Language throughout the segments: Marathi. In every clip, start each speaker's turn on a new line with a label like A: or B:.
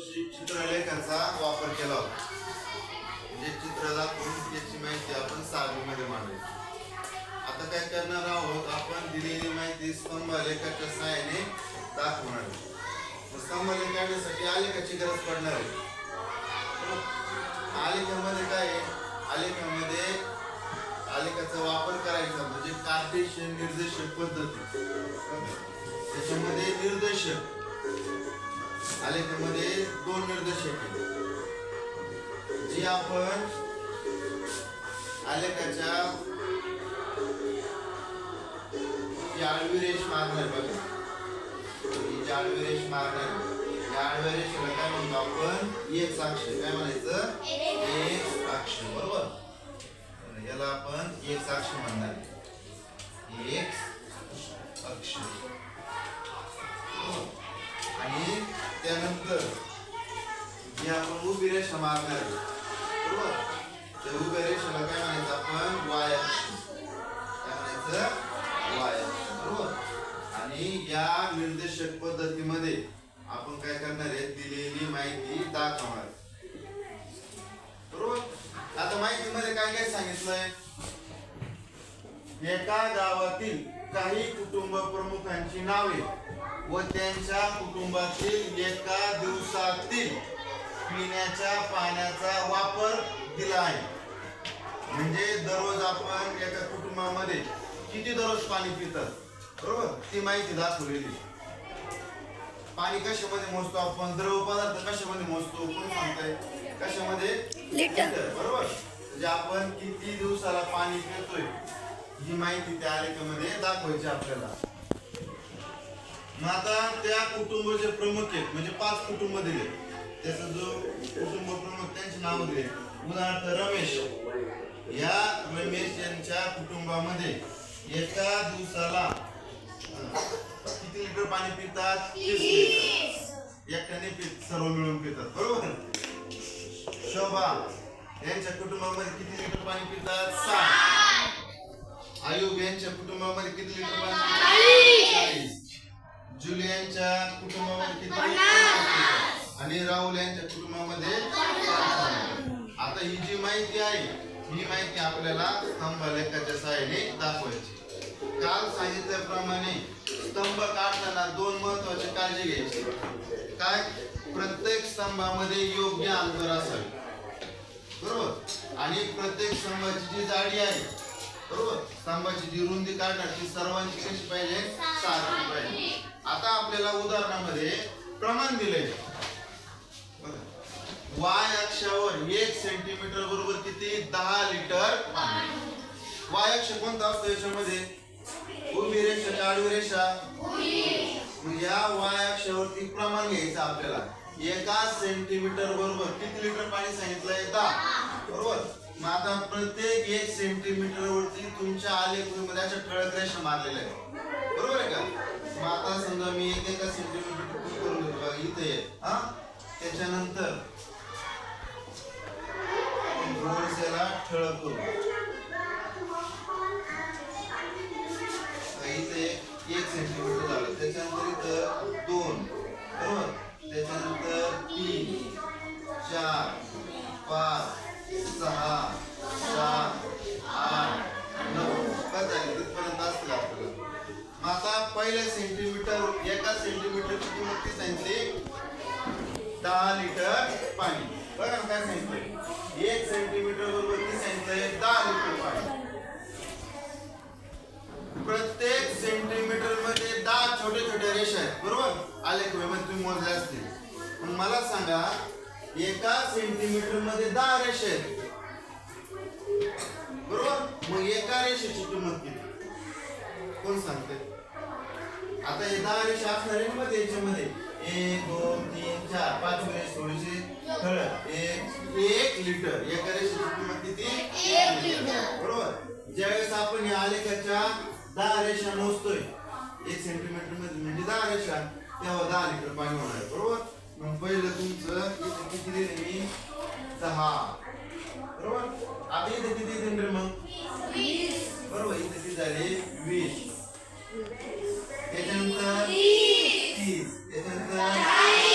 A: चित्रलेखाचा वापर केला होता. म्हणजे चित्र करून याची माहिती आपण सारणीमध्ये मांडायची. आता काय करणार आहोत आपण दिलेली माहिती स्तंभ लेखाच्या सहाय्याने दाखवणार आहोत. मग स्तंभ लेख आलेखाची गरज पडणार आहे. आलेखामध्ये काय आहे? आलेखामध्ये आलेखाचा वापर करायचा म्हणजे कार्टेशियन निर्देशक पद्धती. त्याच्यामध्ये निर्देशक आलेखामध्ये दोन निर्देशक आहेत. जी आपण आलेखाच्या जाळवी रेष मारणार बघा. ही रेष मारणार या आडव्या रेषेला काय म्हणतो आपण एक साक्ष. काय म्हणायचं? एक साक्ष. बरोबर? याला आपण एक साक्ष म्हणणार. एक उभी रेषा मारणार बरोबर त्या उभ्या रेषेला काय म्हणायचं आपण वाय काय म्हणायचं वाय बरोबर आणि या निर्देशक पद्धतीमध्ये आपण काय करणार आहे दिलेली माहिती दाखवणार बरोबर आता माहितीमध्ये काय काय सांगितलंय एका गावातील काही कुटुंब प्रमुखांची नावे व त्यांच्या कुटुंबातील एका दिवसातील पिण्याच्या पाण्याचा वापर दिला आहे. म्हणजे दररोज आपण एका कुटुंबामध्ये किती दररोज पाणी पितात? बरोबर? ती माहिती दाखवलेली पाणी कशामध्ये मोजतो आपण? द्रव पदार्थ कशामध्ये मोजतो? कोण सांगताय? कशामध्ये?
B: लिटर.
A: बरोबर? म्हणजे आपण किती दिवसाला पाणी पितोय? ही माहिती त्या आलेखामध्ये दाखवायची आपल्याला. मग आता त्या कुटुंबाचे प्रमुख आहेत म्हणजे पाच कुटुंब दिले त्याचा जो कुटुंब प्रमुख त्यांचे नाव दिले उदाहरणार्थ रमेश. या रमेश यांच्या कुटुंबामध्ये एका दिवसाला किती लिटर पाणी पितात? एकट्याने पित सर्व मिळून पितात. बरोबर? शोभा यांच्या कुटुंबामध्ये किती लिटर पाणी पितात? सात आयुब यांच्या कुटुंबामध्ये किती लिटर पाणी चाळीस. जुलियांच्या कुटुंबामध्ये किती लिटर पाणी पितात? आणि राहुल यांच्या कुटुंबामध्ये आता ही जी माहिती आहे ही माहिती आपल्याला स्तंभ लेखाच्या सहाय्याने दाखवायची. काल सांगितल्याप्रमाणे स्तंभ काढताना दोन महत्वाची काळजी घ्यायची. काय? प्रत्येक स्तंभामध्ये योग्य अंतर असावे. बरोबर? आणि प्रत्येक स्तंभाची जी जाडी आहे बरोबर? स्तंभाची जी रुंदी काढणार ती सर्वांची कशी पाहिजे? सारखी पाहिजे. आता आपल्याला उदाहरणामध्ये प्रमाण दिले वाय अक्षावर एक सेंटीमीटर बरोबर किती? दहा लिटर पाणी वाय अक्ष कोणता असतो याच्यामध्ये? उभी रेषा का आडवी रेषा. मग या वाय अक्षावरती प्रमाण घ्यायचं आपल्याला. एका सेंटीमीटर बरोबर किती लिटर पाणी सांगितलंय? दहा. बरोबर? मग आता प्रत्येक एक सेंटीमीटर वरती तुमच्या आलेखमध्ये अशा ठळक रेषा मारलेल्या आहेत. बरोबर आहे का? मग आता समजा मी एक एका सेंटीमीटर करून घेतो इथे हा? त्याच्यानंतर गोलसेला ठळक इथे एक सेंटीमीटर झालं. त्याच्यानंतर इथं दोन बरोबर त्याच्यानंतर तीन चार पाच सहा सात आठ नऊ. काय झाले. तिथपर्यंत असतील आपल्याला. मग आता पहिल्या सेंटीमीटर एका सेंटीमीटरची किंमत ती सांगितली दहा लिटर पाणी. बघा काय सांगितलं? एक सेंटीमीटर बरोबर ती सांगितलंय दहा लिटर पाणी. प्रत्येक सेंटीमीटरमध्ये दहा छोटे छोटे रेषा आहेत बरोबर? आलेख म्हणजे तुम्ही मोजले असतील. पण मला सांगा एका सेंटीमीटरमध्ये दहा रेषा आहेत. बरोबर? मग एका रेषेची किंमत किती? कोण सांगते आता हे दहा रेषा असणार आहे मध्ये याच्यामध्ये एक दोन तीन चार पाच रेष थोडीशी ठळक एक एक लिटर एका रेषेची किंमत किती. बरोबर? ज्यावेळेस आपण या आलेखाच्या दहा रेषा मोजतोय एक सेंटीमीटरमध्ये म्हणजे दहा रेषा तेव्हा दहा लिटर पाणी होणार आहे, बरोबर मग पहिलं तुमचं किती दिले मी दहा बरोबर आता इथे किती दिले रे मग बरोबर इथे किती झाले? वीस. त्याच्यानंतर? तीस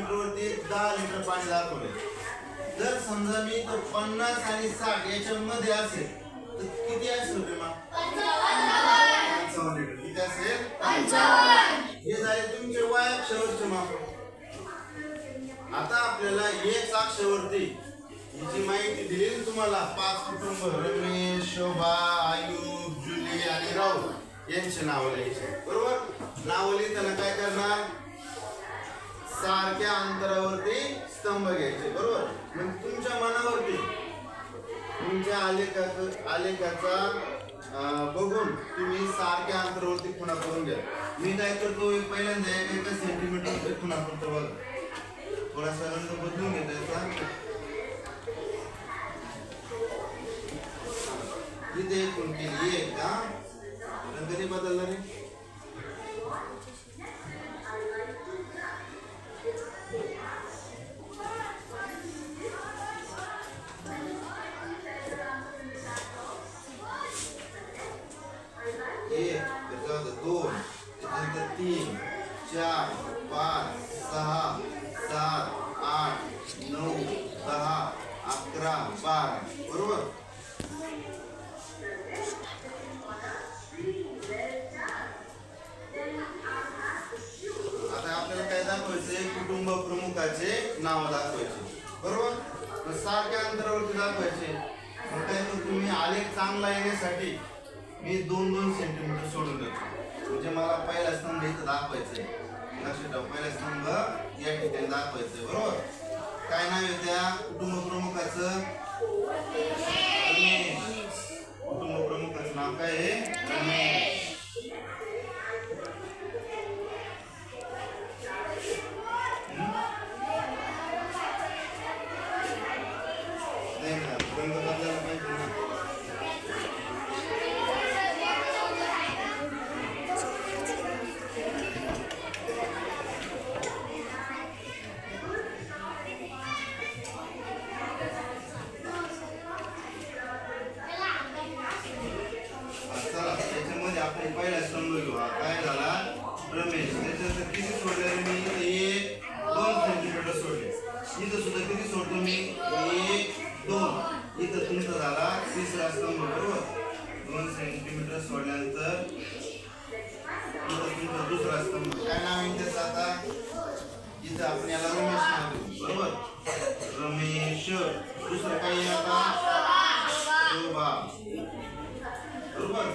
A: एका सेंटीमीटर वरती दहा लिटर पाणी दाखवले जर समजा मी तो पन्नास आणि साठ याच्यामध्ये असेल तर किती असेल रे मा? पंचावन्न लिटर. किती असेल? हे झाले तुमचे वाय अक्षरावरचे माप. आता आपल्याला एक अक्षरावरती ही जी माहिती दिली तुम्हाला पाच कुटुंब रमेश शोभा आयुब जुली आणि राहुल यांचे नाव लिहायचे बरोबर? नाव लिहिताना काय करणार? सारख्या अंतरावरती स्तंभ घ्यायचे बरोबर? मग तुमच्या मनावरती. तुमच्या आलेखाचा आलेखाचा बघून तुम्ही सारख्या अंतरावरती खुणा करून घ्या. मी काय करतो एक पहिल्यांदा एक एका सेंटीमीटर खुणा करतो बघा. थोडासा रंग बदलून घेतायचा इथे एक खूण केली एक का रंग नाही बदलला रे येण्यासाठी मी दोन दोन सेंटीमीटर सोडून देतो. म्हणजे मला पहिला स्तंभ इथं आहे लक्षात ठेवा पहिला स्तंभ या ठिकाणी दाखवायचे बरोबर? काय नाव आहे त्या कुटुंब प्रमुखाचं कुटुंब प्रमुखाचं नाव काय आहे? आपण याला रमेश बरोबर. रमेश दुसरं काय आता? शोभा. बरोबर.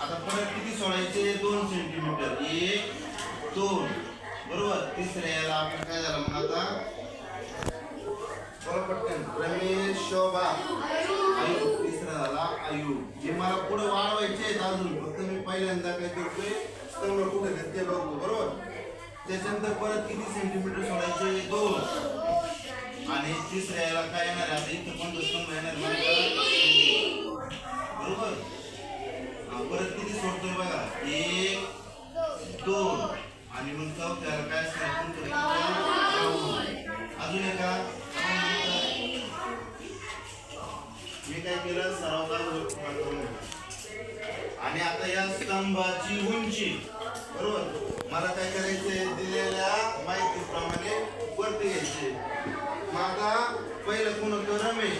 A: आता परत किती सोडायचे? दोन सेंटीमीटर एक दोन. बरोबर. तिसऱ्या याला आपण काय झालं मग आता? बरोबर पटकन. रमेश शोभा. आयु. तिसरा झाला आयु. हे मला पुढे वाढवायचे आहेत अजून. फक्त मी पहिल्यांदा काय करतोय? स्तंभ कुठे ते बघतो. बरोबर? त्याच्यानंतर परत किती सेंटीमीटर सोडायचे? दोन. आणि तिसऱ्या काय येणार आहे? आता इथं कोणतं स्तंभ येणार पहिलं कोण होतं रमेश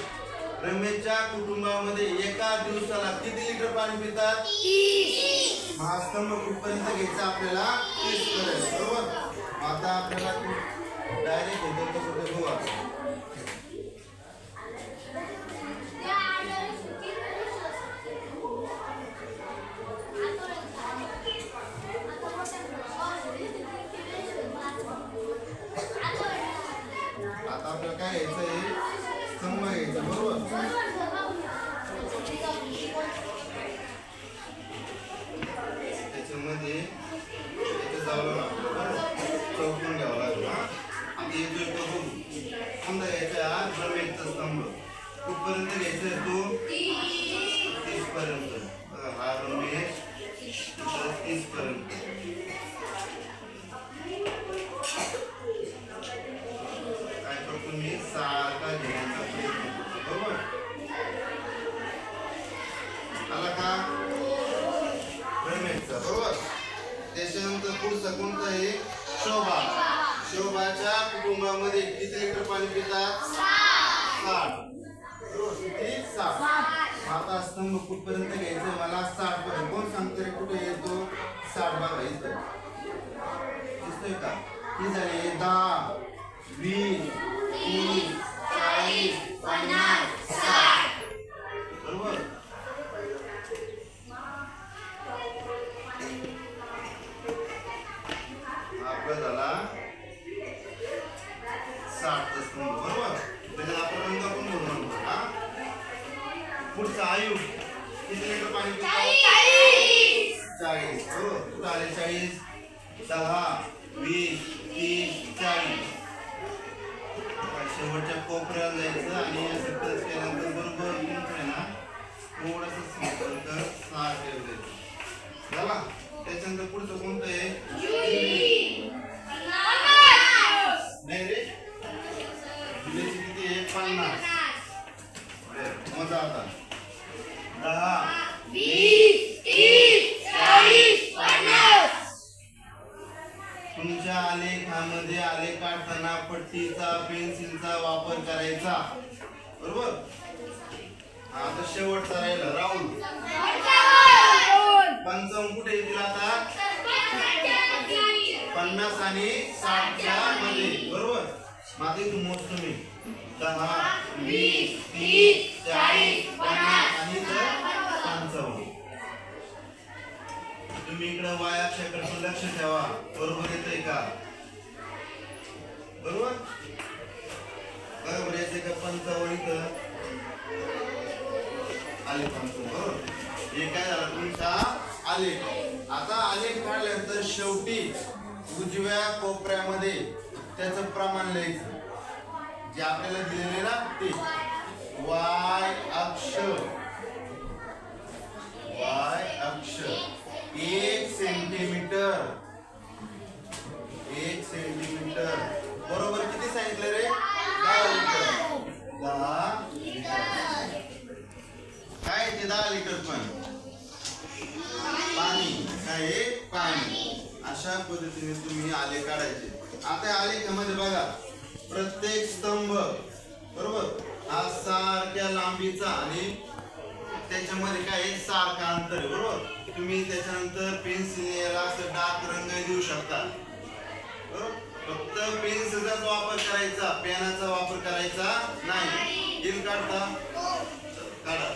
A: रमेशच्या कुटुंबामध्ये एका दिवसाला किती लिटर पाणी पितात? मग हा स्तंभ कुठपर्यंत घ्यायचा आपल्याला? तीस पर्यंत बरोबर? आता आपल्याला डायरेक्ट घेतो ते काय घ्यायचं आहे 40. Agarraram no mês e já fiz 40. Aí para começar, tá vendo? Tá vendo? Tá bom? Olha cá. Permite, tá bom? Deixa a dar curso, conta aí. Chova. Chova já, porque o mamãe aqui tem que trabalhar. Sá. Sá. Trouxe aqui, sá. Sá. आता कुठपर्यंत घ्यायचं? मला साठ पर्यंत. कोण सांगतो रे कुठे येतो? साठ बाबा येतो. दिसतोय का? ही झाली दहा वीस तीस चाळीस पन्नास साठ. बरोबर? आपला झाला किती लिटर पाणी चाळीस हो, बरोबर कुठं चाळीस. दहा वीस तीस चाळीस. शेवटच्या कोपऱ्याला जायचं आणि असं टच केल्यानंतर बरोबर तुमचं आहे ना थोडंसं संपर्क सहा ठेवायचं झाला त्याच्यानंतर पुढचं कोणतं आहे नाही रे जुलैची किती आहे पन्नास बरं, मजा आता दहा तुमच्या आलेखामध्ये आलेख काढताना पट्टीचा पेन्सिलचा वापर करायचा. बरोबर? हा, आता शेवटचा राहिला राहुल. पंचावन्न कुठे येतील आता? पन्नास आणि साठच्या मध्ये. बरोबर? माझे तू मोज तुम्ही. दहा वीस तीस चाळीस पन्नास आणि पंचावन्न. तुम्ही इकडे वाया वायाक्षाकडे लक्ष ठेवा. बरोबर येतंय का? बरोबर? येते का इथं. आलेख सांगतो बरोबर? हे काय झालं? तुमचा आलेख. आता आलेख काढल्यानंतर शेवटी उजव्या कोपऱ्यामध्ये त्याचं प्रमाण लिहायचं. जे आपल्याला दिलेले ना ते. वाय अक्ष वाय अक्ष एक सेंटीमीटर एक सेंटीमीटर बरोबर किती सांगितलं रे दहा लिटर दहा लिटर काय आहे ते दहा लिटर पण पाणी काय आहे? पाणी अशा पद्धतीने तुम्ही आले काढायचे आता आलेखामध्ये बघा प्रत्येक स्तंभ बरोबर हा सारख्या लांबीचा आणि त्याच्यामध्ये काय आहे? सारखा अंतर आहे बरोबर? तुम्ही त्याच्यानंतर पेन्सिल याला असं डार्क रंग देऊ शकता. बरोबर? फक्त पेन्सिलचाच वापर करायचा पेनाचा वापर करायचा नाही. येईल काढता काढा.